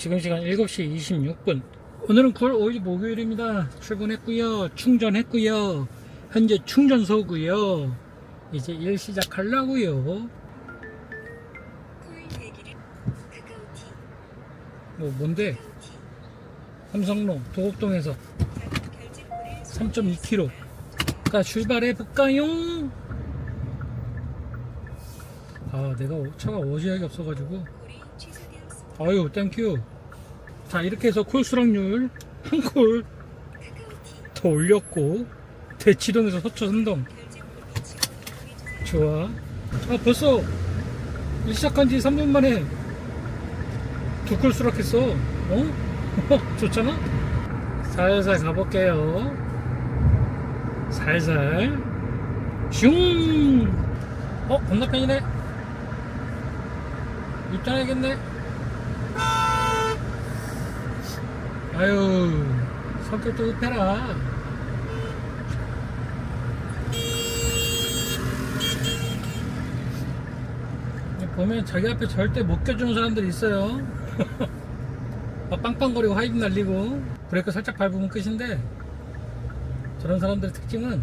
지금 시간 7시 26분. 오늘은 9월 5일 목요일입니다. 출근했고요. 충전했고요. 현재 충전소고요. 이제 일 시작하려고요. 뭐 뭔데? 삼성로 도곡동에서 자동 결제 코를 3.2km. 가 출발해 볼까요? 아, 내가 차가 어지하게 없어가지고. 아유, 땡큐. 자, 이렇게 해서 콜 수락률 한 콜 더 올렸고, 대치동에서 서초 선동. 좋아. 아, 벌써 일 시작한 지 3분 만에 두 콜 수락했어. 어? 좋잖아? 살살 가볼게요. 살살. 슝! 어, 건너편이네. 입장해야겠네. 아유, 성격 도 급해라. 보면 자기 앞에 절대 못 껴주는 사람들이 있어요. 막 빵빵거리고 하이브 날리고 브레이크 살짝 밟으면 끝인데 저런 사람들의 특징은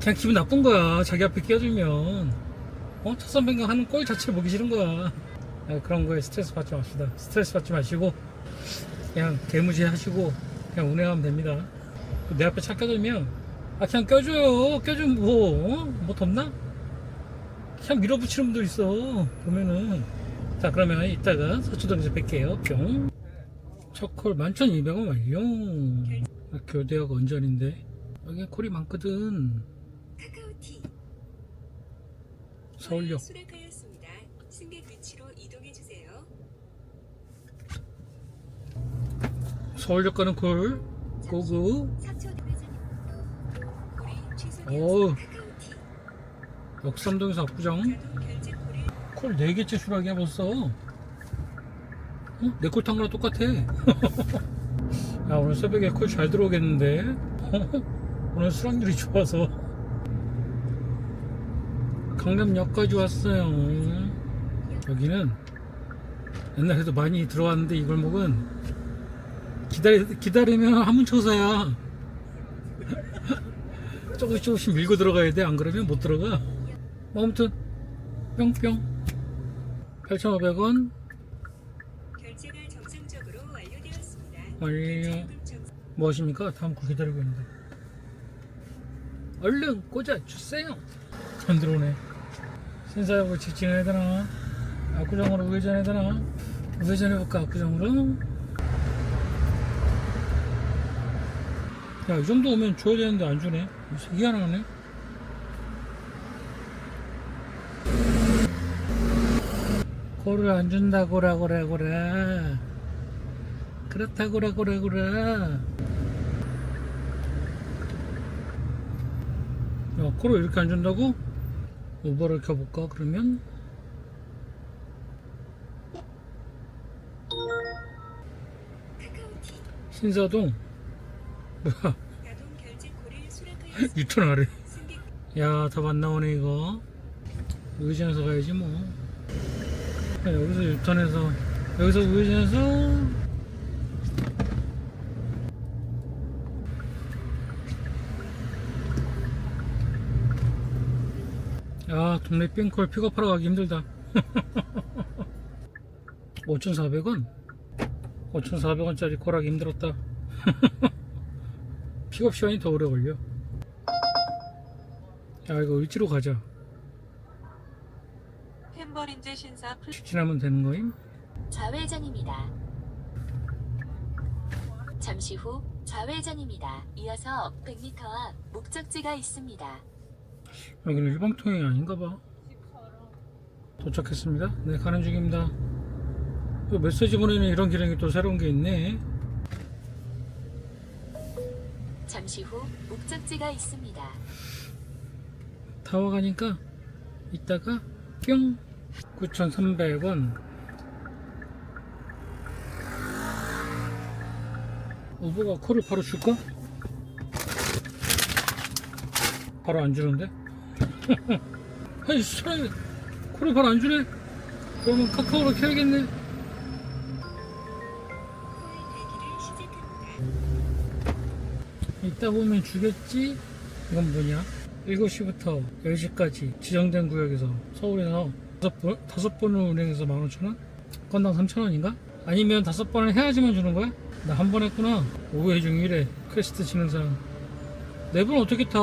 그냥 기분 나쁜 거야. 자기 앞에 끼워주면 어? 첫 선배가 하는 꼴 자체를 보기 싫은 거야. 아, 그런 거에 스트레스 받지 맙시다. 스트레스 받지 마시고 그냥 개무시 하시고 그냥 운행하면 됩니다. 내 앞에 차 껴주면 아 그냥 껴줘요. 껴주면 뭐? 어? 뭐 덥나? 그냥 밀어붙이는 분도 있어 보면은 자 그러면 이따가 서초동에서 뵐게요 뿅 첫콜 11,200원 완료 아, 교대역 언전인데 여기 콜이 많거든 카카오티 서울역 수락하였습니다. 승객 위치로 이동해 주세요. 서울역 가는 콜 고고 3초 대회전 콜이 어우. 취소되었습니다. 카카오티 역삼동에서 압구정. 콜 4개째 수락이야 벌써. 어? 탄 거랑 똑같아. 야 오늘 새벽에 콜 잘 들어오겠는데? 오늘 수락률이 좋아서. 강남역까지 왔어요 여기는 옛날에도 많이 들어왔는데 이 골목은 기다리, 기다리면 한문 초사야. 조금씩 조금씩 밀고 들어가야 돼. 안 그러면 못 들어가. 뭐 아무튼 뿅뿅. 8,500원. 결제가 정상적으로 완료되었습니다. 완료. 무엇입니까? 다음 거 기다리고 있는데. 얼른 꽂아주세요. 안 들어오네. 신사역을 직진해야 되나? 압구정으로 우회전해야 되나? 우회전해볼까 압구정으로 야 이 정도 오면 줘야 되는데 안 주네. 희한하네. 코를 안 준다고라 고라 고라 그렇다고라 고라 고라 야 코를 이렇게 안 준다고? 우버를 켜볼까 그러면? 신사동 뭐야 자동 결제 콜을 수락하였습니다. 유턴 하래 승객 야, 답 안 나오네, 이거. 우회전해서 가야지, 뭐. 야, 여기서 유턴해서, 여기서 우회전해서. 야, 동네 뺑콜 픽업하러 가기 힘들다. 5,400원? 5,400원짜리 콜하기 힘들었다. 픽업 시간이 더 오래 걸려. 야 이거 을지로 가자 햄버린즈 신사 플 직진하면 되는 거임? 좌회전입니다. 잠시 후 좌회전입니다. 이어서 100m 앞 목적지가 있습니다. 여기는 일방통행이 아닌가 봐 도착했습니다 네 가는 중입니다 또 메시지 보내는 이런 기능이 또 새로운 게 있네 잠시 후 목적지가 있습니다. 다 와가니까 이따가 뿅 9,300원 우버가 콜을 바로 줄까? 바로 안 주는데? 사람이 콜을 바로 안 주네? 그러면 카카오로 켜야겠네 이따 보면 주겠지? 이건 뭐냐? 7시부터 10시까지 지정된 구역에서 서울에서 다섯 번, 다섯 번을 운행해서 15,000원? 건당 3,000원인가? 아니면 다섯 번을 해야지만 주는 거야? 나 한 번 했구나. 오해 중이래. 퀘스트 치는 사람. 네 번 어떻게 타?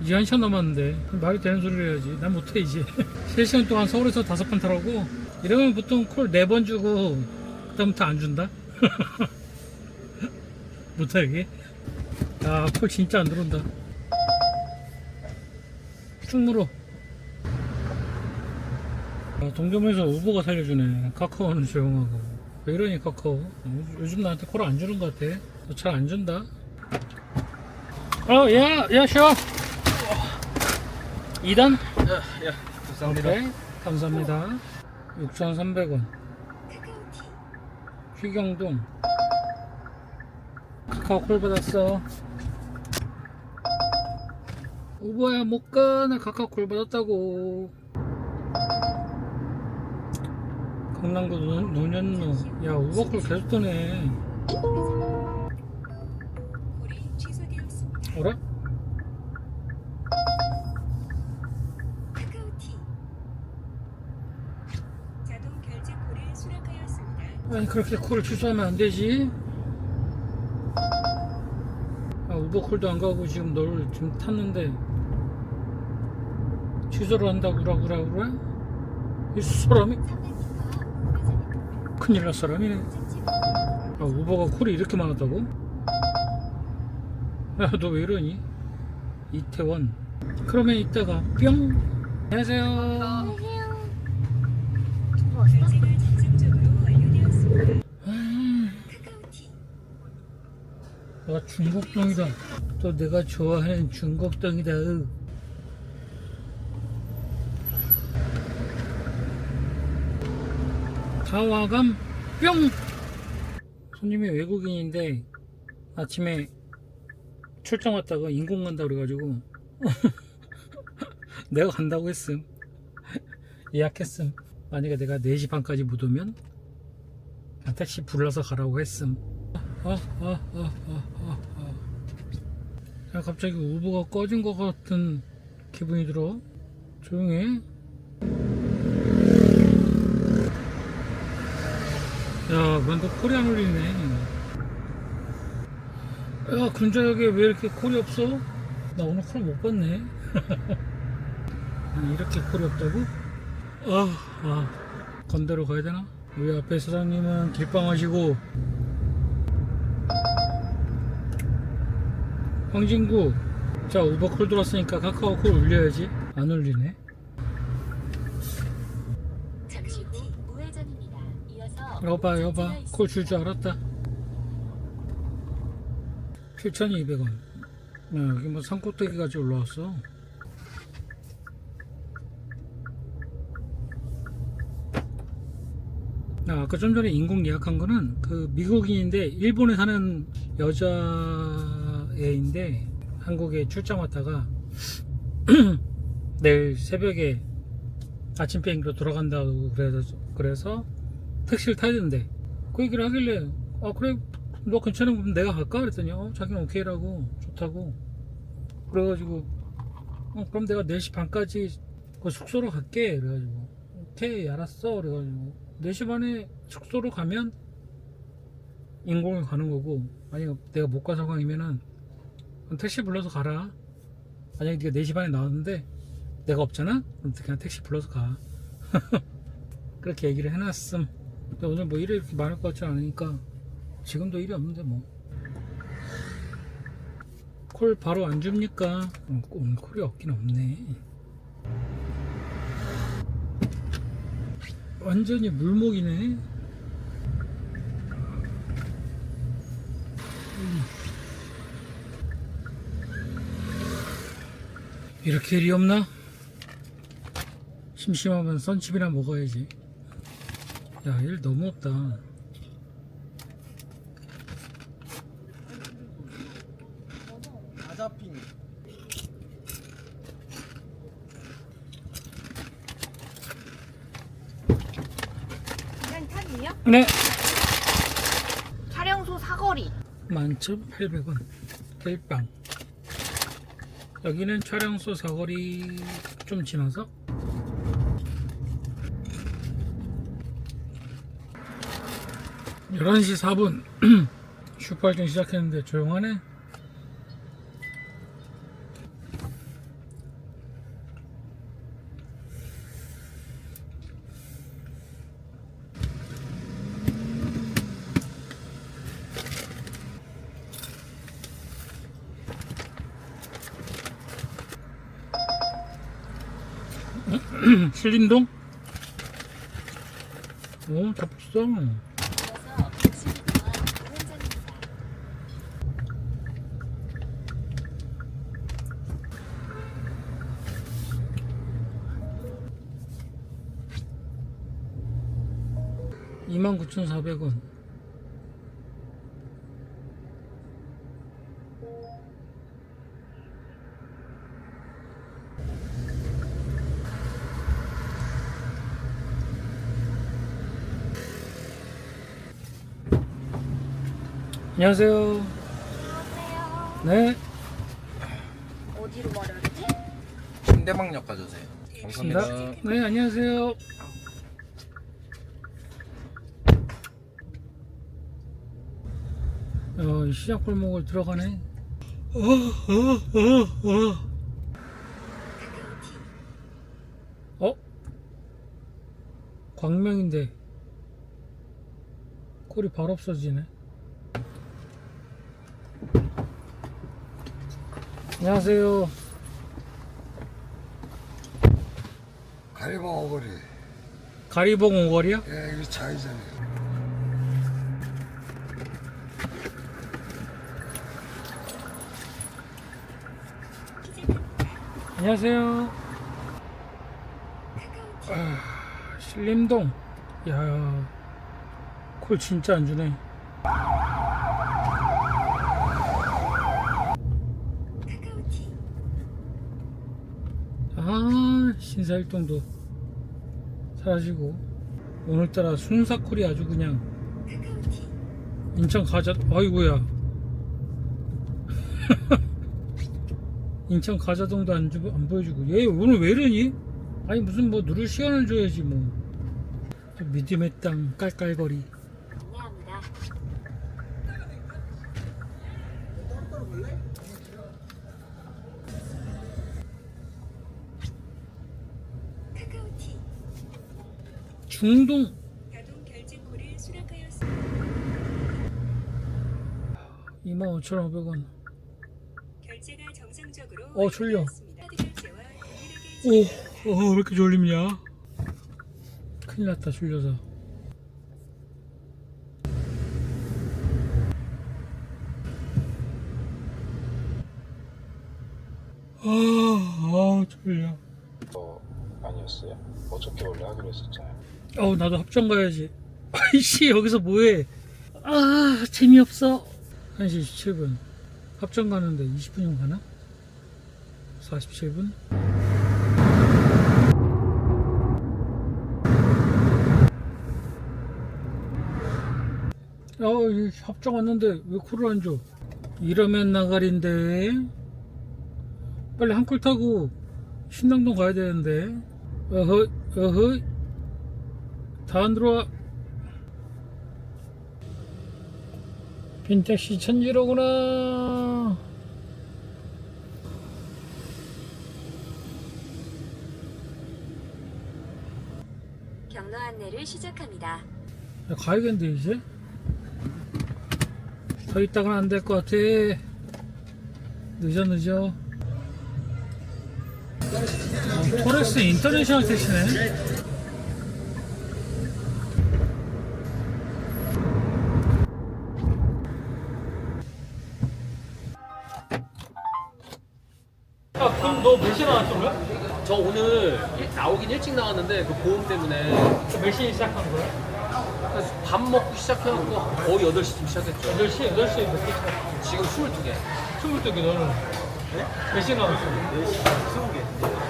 이제 한 시간 남았는데. 말이 되는 소리를 해야지. 난 못해, 이제. 3시간 동안 서울에서 다섯 번 타라고? 이러면 보통 콜 네 번 주고, 그다음부터 안 준다? 못하게? 야, 콜 진짜 안 들어온다. 충무로. 아, 동대문에서 우버가 살려주네. 카카오는 조용하고. 왜 이러니, 카카오? 요즘- 나한테 콜 안 주는 것 같아. 잘 안 준다. 어, 야, 야, 쇼! 2단? 예, 감사합니다. 오케이. 감사합니다. 6,300원. 카카오티 휘경동. 카카오 콜 받았어. 우버야, 못 가. 나 카카오 콜 받았다고. 강남구 노- 노년로. 야, 우버 콜 계속 콜을 수락하였습니다. 아니 그렇게 콜을 취소하면 안 되지. 아, 우 버 콜도 안 가고 지금 너를 지금 탔는데 취소를 한다고 그라 그래? 이 사람이 큰일 날 사람이네. 아 우버가 콜이 이렇게 많았다고? 야 너 왜 이러니? 이태원. 그러면 이따가 뿅. 안녕하세요. 중곡동이다. 또 내가 좋아하는 중곡동이다. 으. 다와감 뿅. 손님이 외국인인데 아침에 출장 왔다가 인공 간다 그래가지고 내가 간다고 했음. 예약했음. 만약에 내가 4시 반까지 못 오면 택시 불러서 가라고 했음. 아, 아, 아, 아. 야, 갑자기 우버가 꺼진 것 같은 기분이 들어. 조용해. 야, 근데 콜이 안 울리네. 야, 근저역에 왜 이렇게 콜이 없어? 나 오늘 콜 못 봤네. 이렇게 콜이 없다고? 아, 아. 건대로 가야 되나? 우리 앞에 사장님은 길빵 하시고 황진구. 자 우버콜 들어왔으니까 카카오콜 울려야지. 안 울리네. 잠시 후 우회전입니다. 이어서 여봐 여봐. 콜 줄 줄 알았다. 7,200원. 야, 여기 뭐 산꼭대기까지 올라왔어. 아, 아까 좀 전에 인공 예약한 거는 그 미국인인데 일본에 사는 여자 애인데 한국에 출장 왔다가 내일 새벽에 아침 비행기로 돌아간다고 그래서 그래서 택시를 타야 되는데 그 얘기를 하길래 아 그래 너 괜찮으면 내가 갈까? 그랬더니 어 자기는 오케이라고 좋다고. 그래가지고 어 그럼 내가 4시 반까지 그 숙소로 갈게. 그래가지고 오케이 알았어. 그래가지고 4시 반에 숙소로 가면 인공을 가는 거고 만약 내가 못가 상황이면은 택시 불러서 가라 만약에 네가 4시 반에 나왔는데 내가 없잖아? 그럼 그냥 택시 불러서 가 그렇게 얘기를 해놨음 근데 오늘 뭐 일이 이렇게 많을 것 같지 않으니까 지금도 일이 없는데 뭐 콜 바로 안 줍니까? 어, 오늘 콜이 없긴 없네 완전히 물목이네 음. 이렇게 일이 없나? 심심하면 썬칩이나 먹어야지 야, 일 너무 없다. 가자핑. 탄탄이요? 네. 촬영소 사거리. 11,800원. 델빵 여기는 촬영소 사거리 좀 지나서? 열한 시 4분. 슈퍼 활동 시작했는데 조용하네 신림동? 오, 다 봤어. 이어서 60m 앞 우회전입니다. 이만 구천 사백 원. 안녕하세요. 네, 어디로 말하지? 신대방역 가주세요. 감사합니다. 네, 안녕하세요. 어, 이 시장 골목을 들어가네. 어, 어, 어, 어. 어? 광명인데 꼴이 바로 없어지네. 안녕하세요. 가리봉 오거리. 가리봉 오거리요? 예, 여기 차이잖아요. 안녕하세요. 아, 신림동. 야, 콜 진짜 안 주네. 카카오티 아, 신사일동도 사라지고. 오늘따라 순사콜이 아주 그냥 인천 가자, 아이고야. 인천 가자동도 안, 주, 안 보여주고. 얘 오늘 왜 이러니? 아니, 무슨 뭐 누를 시간을 줘야지, 뭐. 믿음의 땅 깔깔거리. 안내합니다. 카카오티 중동. 자동 결제코를 수락하였습니다. 25,500원. 결제가 정상적으로 어, 졸려. 오, 어, 왜 이렇게 졸립냐? 큰일 났다, 졸려서. 아, 아, 졸려. 어, 아니었어요? 어저께 원래 하기로 했었잖아요. 어, 나도 합정 가야지. 아이씨, 여기서 뭐해? 아, 재미없어. 1시 27분. 합정 가는데 20분이면 가나? 47분? 어, 이 합정 왔는데 왜 코를 안 줘? 이러면 나가린데. 빨리 한 콜 타고 신당동 가야 되는데. 어허, 어허. 다 안 들어와. 빈택시 천지로구나. 경로 안내를 시작합니다. 야, 가야겠는데, 이제? 더 있다가는 안 될 것 같아. 늦어, 늦어. 어, 토레스 인터내셔널 택시네. 너 몇 시에 나왔던 거야? 저 오늘 일- 나오긴 일찍 나왔는데 그 보험 때문에 몇 시에 시작한 거야? 그래서 밥 먹고 시작해갖고 거의 8시쯤 시작했죠 8시, 8시에 몇 시? 시작? 지금 22개 22개 너는 몇 시에 나왔어?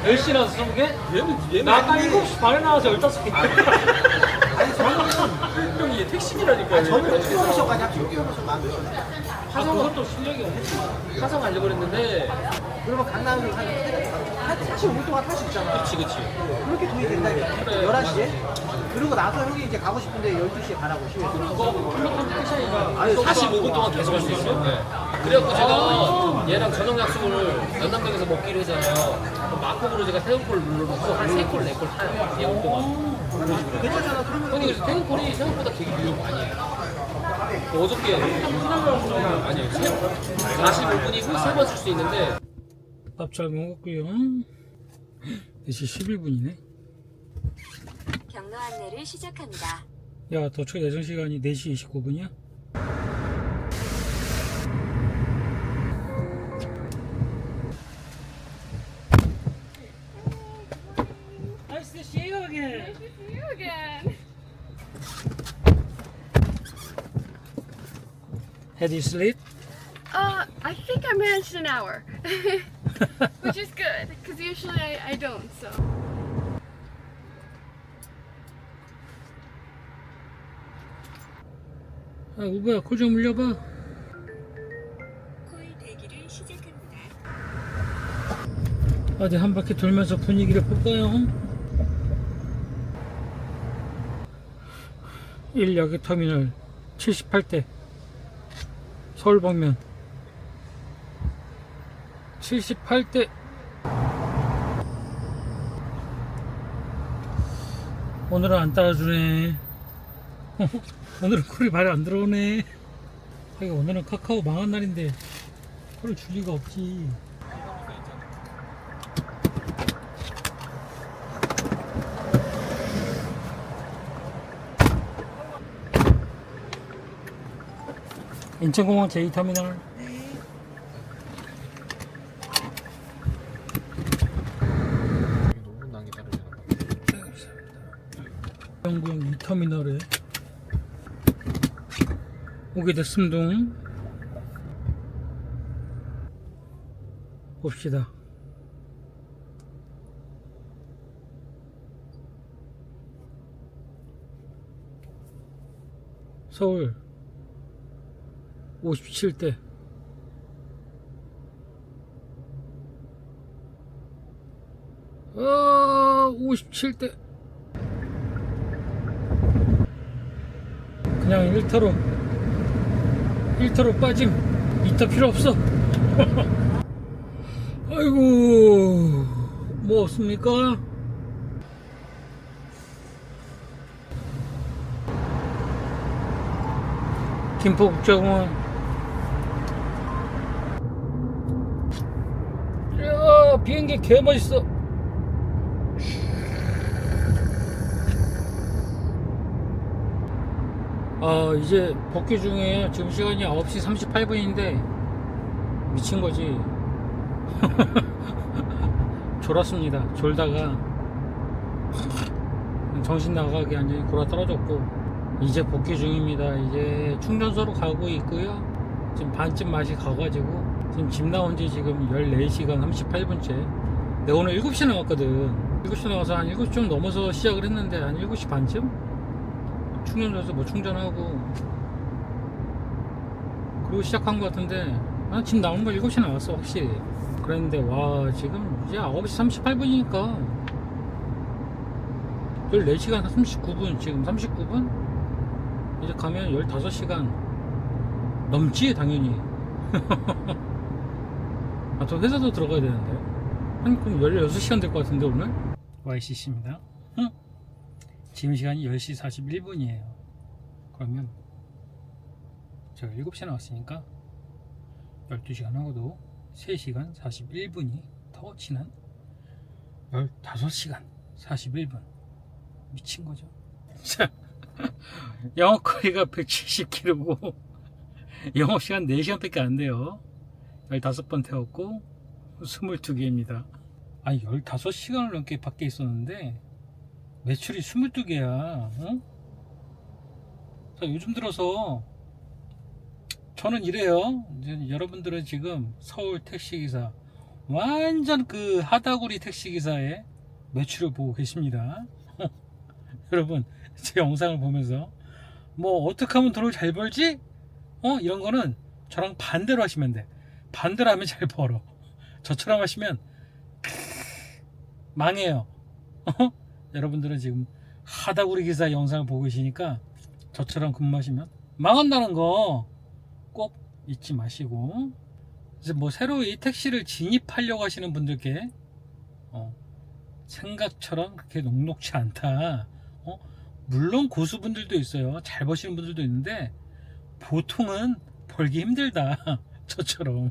20개 10시 나와서 20개? 얘는 얘는 나 아까 7시 반에 나와서 15개 택시비 꼴찌라니까요. 저는 프로모션까지 합치고 프로모션 마음에 들어요. 아, 그것도 실력이 없지. 화성 그랬는데. 그러면 강남이 한, 한 45분 동안 탈 수 있잖아. 그치, 그치. 그렇게 돈이 된다니까. 그래, 11시에. 그리고 나서 형이 이제 가고 싶은데 12시에 가라고 시에 그거 플랫폼 택시가 아니, 45분 동안 계속 할 수 있어요. 네. 그래갖고 제가 얘랑 저녁 약속을 연남동에서 먹기로 했잖아요. 그럼 마콕으로 제가 태국콜 눌러놓고 한 3콜, 4콜 타요. 예약 동안. 형이 그래서 태국콜이 생각보다 되게 유용 많이 해요. 그 어저께 아니에요. 45분이고 3번 쓸 수 있는데 밥 잘 먹었고요 4시 11분이네 경로 안내를 시작합니다. 야 도착 예정 시간이 4시 29분이야? Had you sleep? Uh, I think I managed an hour, which is good because usually I, I don't. So. 아 우보야 코좀 물려봐 콜 대기를 시작합니다. 어디 한 바퀴 돌면서 분위기를 볼까요? 1 여기 터미널 78대 서울 방면. 78대. 오늘은 안 따라주네. 오늘은 콜이 발이 안 들어오네. 오늘은 카카오 망한 날인데 콜을 줄 리가 없지 인천공항 제2터미널. 너무 다르잖아. 영구역 2터미널에 오게 됐습니다. 봅시다. 서울 57대. 아 57대. 그냥 1타로 1타로 빠짐. 2타 필요 없어. 아이고 뭐 없습니까? 김포국제공원 야 비행기 개 멋있어. 아 이제 복귀 중이에요 지금 시간이 9시 38분인데 미친 거지? 졸았습니다. 졸다가 정신 나가게 완전히 골아 떨어졌고 이제 복귀 중입니다. 이제 충전소로 가고 있고요. 지금 반쯤 맛이 가가지고 지금 집 나온 지 지금 14시간 38분째. 내가 오늘 7시 나왔거든. 7시 나와서 한 7시 좀 넘어서 시작을 했는데 한 7시 반쯤? 충전소에서 뭐 충전하고. 그리고 시작한 것 같은데 아, 지금 나오는 거 7시 나왔어 확실히. 그랬는데 와 지금 이제 9시 38분이니까. 14시간 39분 지금 39분? 이제 가면 15시간. 넘지 당연히 아 저 회사도 들어가야 되는데. 한 그럼 16시간 될 것 같은데 오늘? YCC입니다. 응? 지금 시간이 10시 41분이에요. 그러면 제가 7시에 나왔으니까 12시간 하고도 3시간 41분이 더 지난 15시간 41분. 미친 거죠? 자 영어 거리가 170km고 영어 시간 4시간밖에 안 돼요 15번 태웠고 22개입니다 아니 15시간을 넘게 밖에 있었는데 매출이 22개야 어? 자 요즘 들어서 저는 이래요 이제 여러분들은 지금 서울 택시기사 완전 그 하다구리 택시기사의 매출을 보고 계십니다 여러분 제 영상을 보면서 뭐 어떻게 하면 돈을 잘 벌지? 어 이런 거는 저랑 반대로 하시면 돼. 반대로 하면 잘 벌어. 저처럼 하시면 망해요. 어? 여러분들은 지금 하다구리 기사 영상을 보고 계시니까 저처럼 근무하시면 망한다는 거 꼭 잊지 마시고 이제 뭐 새로 이 택시를 진입하려고 하시는 분들께 어, 생각처럼 그렇게 녹록치 않다. 어? 물론 고수분들도 있어요. 잘 버시는 분들도 있는데 보통은 벌기 힘들다. 저처럼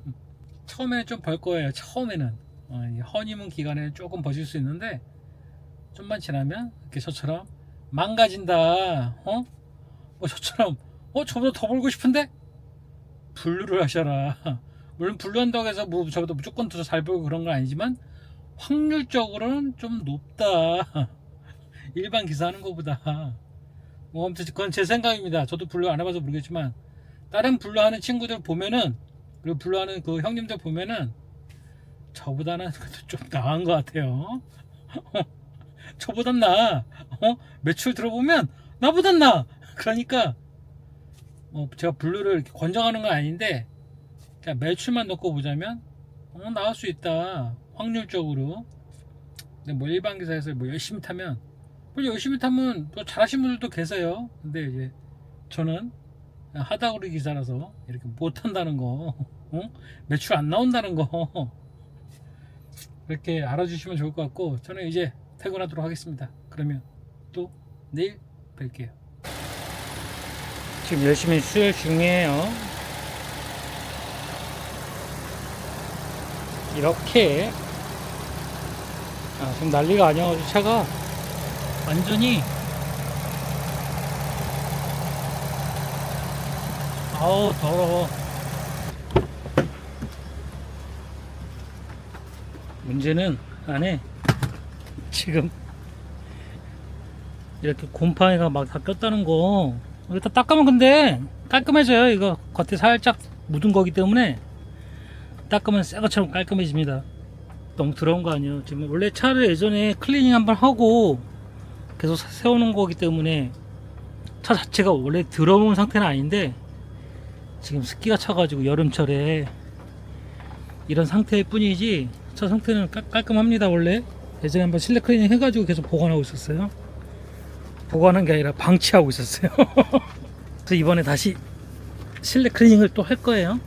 처음에는 좀 벌 거예요. 처음에는 어, 이 허니문 기간에 조금 버실 수 있는데 좀만 지나면 이렇게 저처럼 망가진다. 어? 어 저처럼 어 저보다 더 벌고 싶은데 분류를 하셔라. 물론 분류한다고 해서 뭐 저보다 무조건 더 잘 벌고 그런 건 아니지만 확률적으로는 좀 높다. 일반 기사 하는 것보다. 뭐 아무튼 그건 제 생각입니다. 저도 분류 안 해봐서 모르겠지만 다른 분류하는 친구들 보면은 그리고 분류하는 그 형님들 보면은 저보다는 좀 나은 것 같아요. 저보단 나. 어? 매출 들어보면 나보단 나. 그러니까 뭐 제가 이렇게 권장하는 건 아닌데 매출만 놓고 보자면 어, 나올 수 있다. 확률적으로. 근데 뭐 일반 기사에서 뭐 열심히 타면 뭐 열심히 타면 또 잘하시는 분들도 계세요. 근데 이제 저는 하다구리 기사라서 이렇게 못한다는 거, 어? 매출 안 나온다는 거 이렇게 알아주시면 좋을 것 같고 저는 이제 퇴근하도록 하겠습니다. 그러면 또 내일 뵐게요. 지금 열심히 수혈 중이에요. 이렇게 아, 지금 난리가 아니어가지고 차가 완전히 아우 더러워. 문제는 안에 지금 이렇게 곰팡이가 막 다 꼈다는 거. 여기다 닦으면 근데 깔끔해져요 이거. 겉에 살짝 묻은 거기 때문에. 닦으면 새 것처럼 깔끔해집니다. 너무 더러운 거 아니에요. 지금 원래 차를 예전에 클리닝 한번 하고 계속 사- 세우는 거기 때문에 차 자체가 원래 더러운 상태는 아닌데 지금 습기가 차가지고 여름철에 이런 상태일 뿐이지 차 상태는 깔, 깔끔합니다 원래. 예전에 한번 실내 클리닝 해가지고 계속 보관하고 있었어요. 보관한 게 아니라 방치하고 있었어요. 그래서 이번에 다시 실내 클리닝을 또 할 거예요